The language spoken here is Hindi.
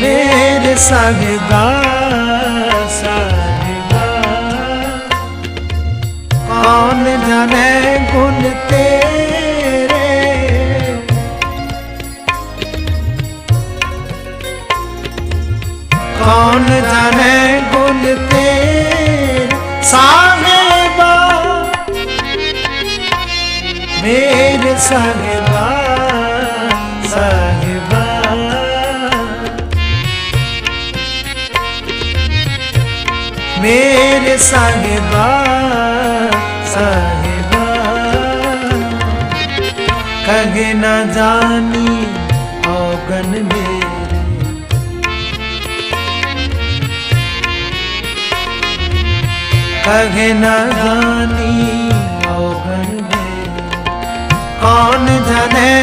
मेरे साहिबा साहिबा कौन जाने गुण तेरे? कौन जाने गुण तेरे? साहिबा मेरे साहिबा साहिबा मेरे साहिबा साहिबा। कहे न जानी औगन मेरे। कहे न जानी औगन मेरे। कौन जाने